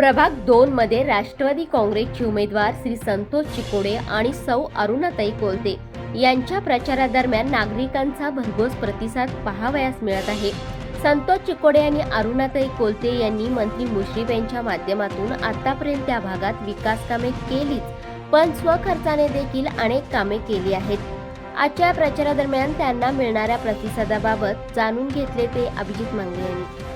प्रभाग दोन मध्ये राष्ट्रवादी काँग्रेसचे उमेदवार श्री संतोष चिकोडे आणि सौ अरुणाताई कोलते यांच्या प्रचारादरम्यान नागरिकांचा भरघोस प्रतिसाद पाहावयास मिळत आहे. संतोष चिकोडे आणि अरुणाताई कोलते यांनी मंत्री मुश्रीफ यांच्या माध्यमातून आतापर्यंत त्या भागात विकास कामे केलीच पण स्वखर्चाने देखील अनेक कामे केली आहेत. आजच्या प्रचारादरम्यान त्यांना मिळणाऱ्या प्रतिसादाबाबत जाणून घेतले ते अभिजित मांगले यांनी.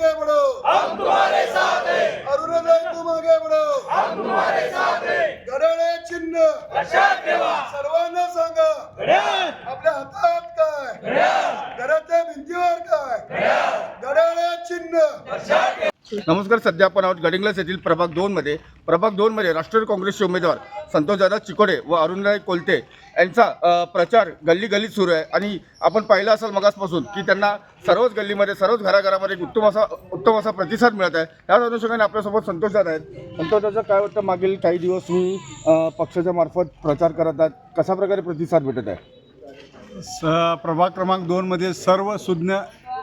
आगे बढ़ो। हम तुम्हारे साथ हैं। अरुणोदय तुम आगे बढ़ो। हम तुम्हारे साथ हैं। घड्याळे चिन्ह। लक्षात ठेवा सर्वांना सांगा। आपल्या हातात काय? घराच्या भिंतीवर काय घड्याळे चिन्ह नमस्कार सध्या आपण आहोत गडिंग्लस येथील प्रभाग दोनमध्ये प्रभाग दोनमध्ये राष्ट्रवादी काँग्रेसचे उमेदवार संतोषदादा चिकोडे व अरुणराय कोलते यांचा प्रचार गल्ली गल्लीत सुरू आहे. आणि आपण पाहिलं असाल मगासपासून की त्यांना सर्वच गल्लीमध्ये सर्वच घराघरामध्ये एक उत्तम असा उत्तम असा प्रतिसाद मिळत आहे. त्याच अनुषंगाने आपल्यासोबत संतोषदादा आहेत. संतोषदादा काय वाटतं मागील काही दिवस मी पक्षाच्या मार्फत प्रचार करत आहात? कशा प्रकारे प्रतिसाद भेटत आहे? स प्रभाग क्रमांक दोनमध्ये सर्व सुज्ञ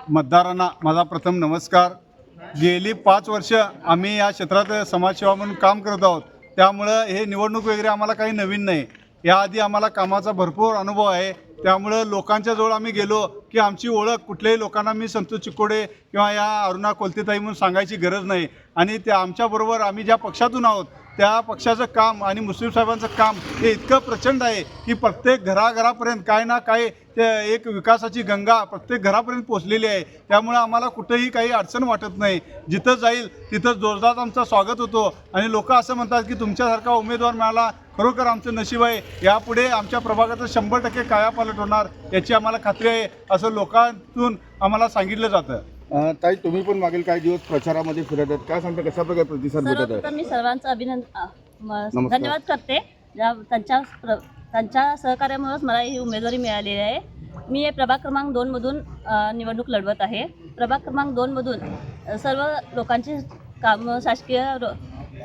मतदारांना माझा प्रथम नमस्कार. गेली पाच वर्ष आम्ही या क्षेत्रात समाजसेवा म्हणून काम करत आहोत. त्यामुळं हे निवडणूक वगैरे आम्हाला काही नवीन नाही. याआधी आम्हाला कामाचा भरपूर अनुभव आहे. त्यामुळं लोकांच्या जवळ आम्ही गेलो की आमची ओळख कुठल्याही लोकांना मी संतोष चिकोडे किंवा या अरुणा कोलतेताई म्हणून सांगायची गरज नाही. आणि त्या आमच्याबरोबर आम्ही ज्या पक्षातून आहोत त्या पक्षाचं काम आणि मुस्लिम साहेबांचं काम हे इतकं प्रचंड आहे की प्रत्येक घराघरापर्यंत काय ना काय ते एक विकासाची गंगा प्रत्येक घरापर्यंत पोचलेली आहे. त्यामुळे आम्हाला कुठंही काही अडचण वाटत नाही. जिथं जाईल तिथं जोरदार आमचं स्वागत होतो. आणि लोक असं म्हणतात की तुमच्यासारखा उमेदवार मिळाला खरोखर आमचं नशीब आहे. यापुढे आमच्या प्रभागाचं शंभर टक्के कायापालट होणार याची आम्हाला खात्री आहे. असं लोकांतून आम्हाला सांगितलं जातं. ताई तुम्ही पण मागील काही दिवस प्रचारामध्ये फिरत आहेत. काय सांगता कशा प्रकारे प्रतिसाद भेटत आहे? सर्वप्रथम मी सर्वांचं अभिनंदन नमस्कार. धन्यवाद करते. ज्या त्यांच्या प्र- त्यांच्या सहकार्यामुळेच मला ही उमेदवारी मिळालेली आहे. मी हे प्रभाग क्रमांक दोनमधून अ, निवडणूक लढवत आहे. प्रभाग क्रमांक दोनमधून अ, सर्व लोकांची कामं शासकीय रो-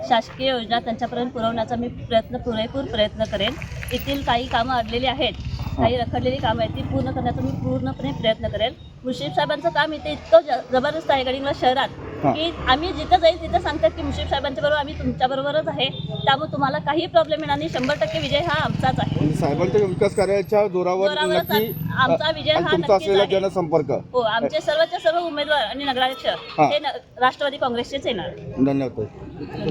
शासकीय योजना त्यांच्यापर्यंत पुरवण्याचा मी प्रयत्न पुरेपूर प्रयत्न करेन. येथील काही कामं अडलेली आहेत. काही रखडलेली कामं आहेत ती पूर्ण करण्याचा मी पूर्णपणे प्रयत्न करेन मुश्रीफ साहेबांचं काम इथे इतकं ज जबरदस्त आहे गडिंगला शहरात. की आम्ही जिथं जाईल तिथं सांगतात की मुश्रीफ साहेबांच्या बरोबर आम्ही तुमच्या बरोबरच आहे त्यामुळे तुम्हाला काही प्रॉब्लेम येणार नाही शंभर टक्के विजय हा आमचाच आहे म्हणजे साहेबांच्या विकास कार्याच्या जोरावर जोरावरच नक्की आमचा विजय आणि हा तुमचा नक्कीच असलेला आहे. जनसंपर्क हो आमचे सर्वच्या सर्व उमेदवार आणि नगराध्यक्ष हां. हे न- राष्ट्रवादी काँग्रेसचेच येणार धन्यवाद.